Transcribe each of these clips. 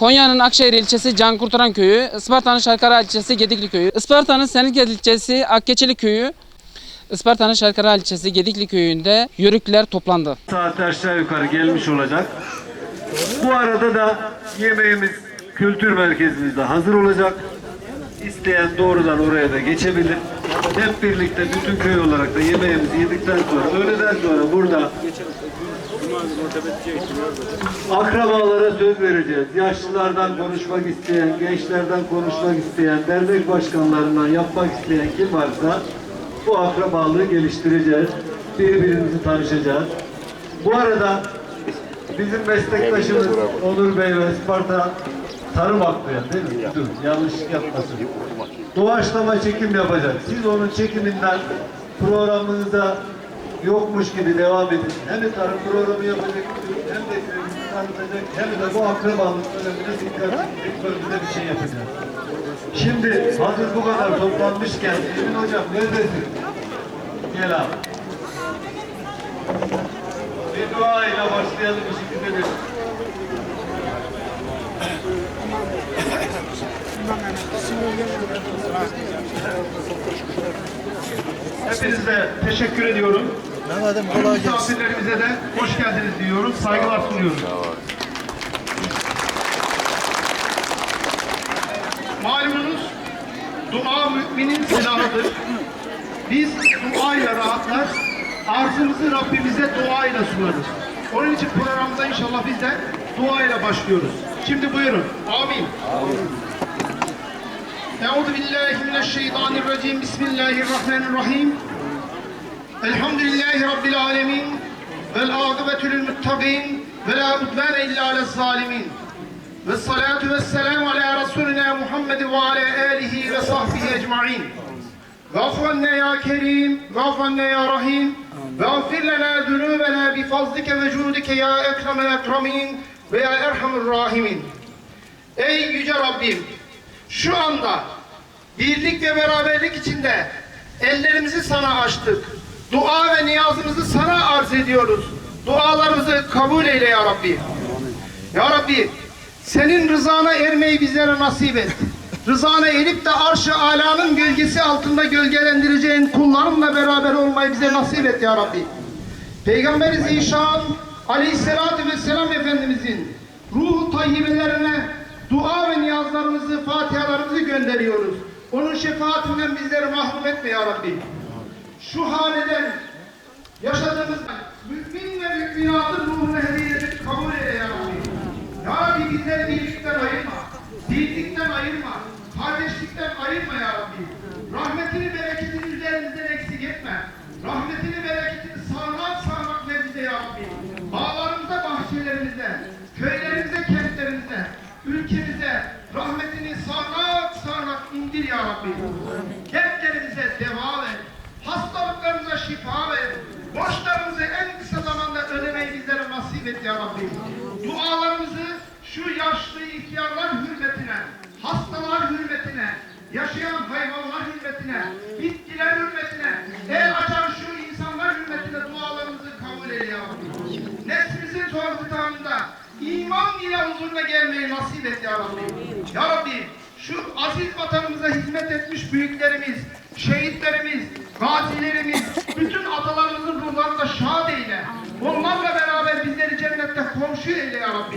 Konya'nın Akşehir ilçesi Can Kurtaran köyü, Isparta'nın Şarkara ilçesi Gedikli köyü, Isparta'nın Seniklet ilçesi Akkeçili köyü, Isparta'nın Şarkara ilçesi Gedikli köyünde yörükler toplandı. saat aşağı yukarı gelmiş olacak. Bu arada da yemeğimiz kültür merkezimizde hazır olacak. İsteyen doğrudan oraya da geçebilir. Hep birlikte bütün köy olarak da yemeğimizi yedikten sonra öğleden sonra burada akrabalara söz vereceğiz. Yaşlılardan konuşmak isteyen, gençlerden konuşmak isteyen, dernek başkanlarından yapmak isteyen kim varsa bu akrabalığı geliştireceğiz. Birbirimizi tanışacağız. Bu arada bizim meslektaşımız Onur Bey ve Isparta Tarım Akbayan değil mi? Dur, yanlış yapmasın. Doğaçlama çekim yapacak. Siz onun çekiminden programınıza yokmuş gibi devam edin. Hem de tarım programı yapacak, hem de tanıtacak, hem de bu akrabalık önemine dikkat bölgede bir şey yapacak. Şimdi hazır bu kadar toplanmışken Emin Hocam neredesin? Gel abi. Bir dua ile başlayalım işimize de. Hepinize teşekkür ediyorum. Mehmet'im kolay gelsin. Misafirlerimize de hoş geldiniz diyoruz. Saygılar sunuyoruz. Malumunuz dua müminin silahıdır. Biz duayla rahatlar, arzımızı Rabbimize duayla sunarız. Onun için programımıza inşallah biz de duayla başlıyoruz. Şimdi buyurun. Amin. Euzu billahi mineşşeytanirracim. Bismillahirrahmanirrahim. Elhamdülillahi Rabbil alemin. Vel akıbetü lil muttaqin. Ve la udvane illa alel zalimin. Ve salatu ve selamu ala Resulina Muhammed ve ala alihi ve sahbihi ecma'in. Gafranne ya Kerim, gafranne ya Rahim. Ve affir lana zunubena bi fazlike ve cudike ya ekremel ekremin ve ya erhamur rahimin. Ey yüce Rabbim, şu anda birlik ve beraberlik içinde ellerimizi sana açtık. Dua ve niyazımızı sana arz ediyoruz. Dualarımızı kabul eyle ya Rabbi. Ya Rabbi, senin rızana ermeyi bizlere nasip et. Rızana erip de arş-ı alanın gölgesi altında gölgelendireceğin kullarınla beraber olmayı bize nasip et ya Rabbi. Peygamberi Zişan aleyhissalatü vesselam Efendimizin ruhu tayyibelerine dua ve niyazlarımızı, fatihalarımızı gönderiyoruz. Onun şefaatinden bizleri mahrum etme ya Rabbi. Şu haneden yaşadığımız mümin ve müminatın ruhunu hediye edip kabul eyle ya Rabbi. Ya Rabbi bizleri birlikten ayırma, birlikten ayırma, kardeşlikten ayırma ya Rabbi. Rahmetini, bereketini üzerimizden eksik etme. Rahmetini, bereketini sarmak sarmak ver bize ya Rabbi. Bağlarımıza, bahçelerimize, köylerimize, kentlerimize, ülkemize rahmetini sarmak sarmak indir ya Rabbi. Şifa ver. Borçlarımızı en kısa zamanda ödemeyi bizlere nasip et ya Rabbi. Dualarımızı şu yaşlı ihtiyarlar hürmetine, hastalar hürmetine, yaşayan hayvanlar hürmetine, bitkiler hürmetine, el açan şu insanlar hürmetine dualarımızı kabul eyle ya Rabbi. Nefsimizin sorgutanında iman ile huzuruna gelmeyi nasip et ya Rabbi. Ya Rabbi şu aziz vatanımıza hizmet etmiş büyüklerimiz, şehitlerimiz, gazilerimiz, bütün atalarımızın ruhlarını da şad eyle. Onlarla beraber bizleri cennette komşu eyle ya Rabbi.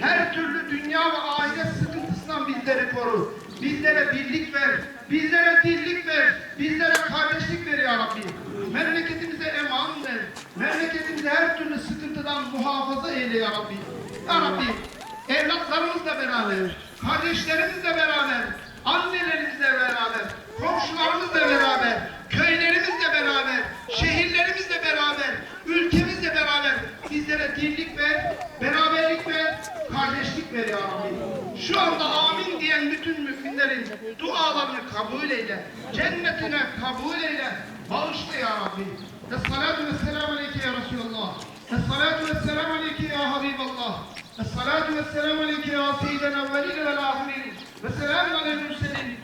Her türlü dünya ve ahiret sıkıntısından bizleri koru. Bizlere birlik ver, bizlere dirlik ver, bizlere kardeşlik ver ya Rabbi. Memleketimize eman ver, memleketimizi her türlü sıkıntıdan muhafaza eyle ya Rabbi. Ya Rabbi, evlatlarımızla beraber, kardeşlerimizle beraber, annelerimizle beraber, komşularımızla beraber, köylerimizle beraber, şehirlerimizle beraber, ülkemizle beraber bizlere dirlik ver, beraberlik ver, kardeşlik ver ya Rabbi. Şu anda amin diyen bütün müminlerin dualarını kabul eyle, cennetine kabul eyle, bağışla ya Rabbi. Esselatu vesselamu aleyke ya Resulallah. Esselatu vesselamu aleyke ya Habiballah. Esselatu vesselamu aleyke ya seyyiden evvelin vel ahirin. Ve selamun alel mürselin.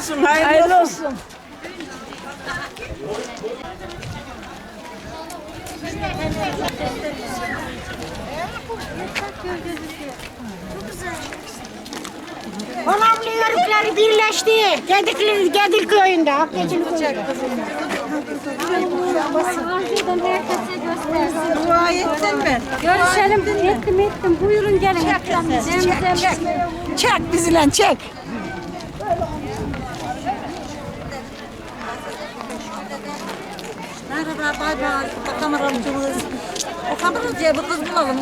olsun. Hayırlı, olsun. Olamlı yörükler birleşti. Gedikli, Gedil köyünde. Akgecili köyünde. Arkadan herkese göstersin. Dua ettin mi? Görüşelim. Ettim ettim. Buyurun gelin. Çek, Çek, çek. Çek bizi lan çek. Merhaba, bay bay. O kameramcımız. O kameracıya bir kız bulalım.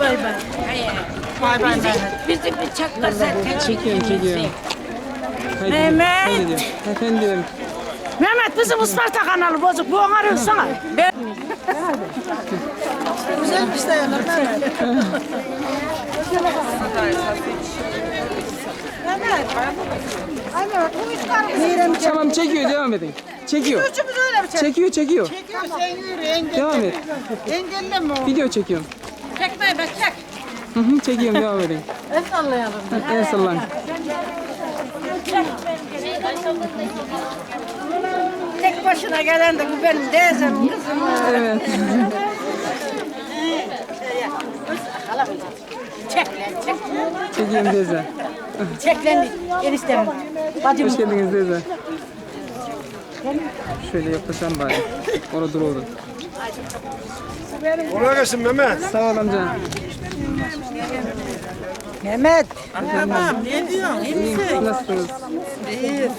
Bay bay. Çekiyorum çekiyorum. Mehmet. Efendim diyorum. Mehmet bizim Isparta kanalı bozuk. Bu onu arıyorsana. Ben... Güzel bir şey Mehmet. Tamam çekiyor devam edin. Çekiyor. Üçümüz öyle bir çek. Çekiyor çekiyor. Çekiyor sen yürü engel. Devam et. Engelleme o. Video çekiyorum. Çekme be çek. Hı hı çekiyorum devam edin. El sallayalım. El sallan. Tek başına gelen de bu benim teyzem kızım. Evet. Çek lan çek. Çekiyorum teyze. Çek lan eniştem. Bacım. Hoş geldiniz teyze. Şöyle yapacağım bari. Orada dur orada. Kolay gelsin Mehmet. Sağ ol amca. Mehmet. Merhaba. Ne diyorsun? İyi misin? Nasılsınız? İyi.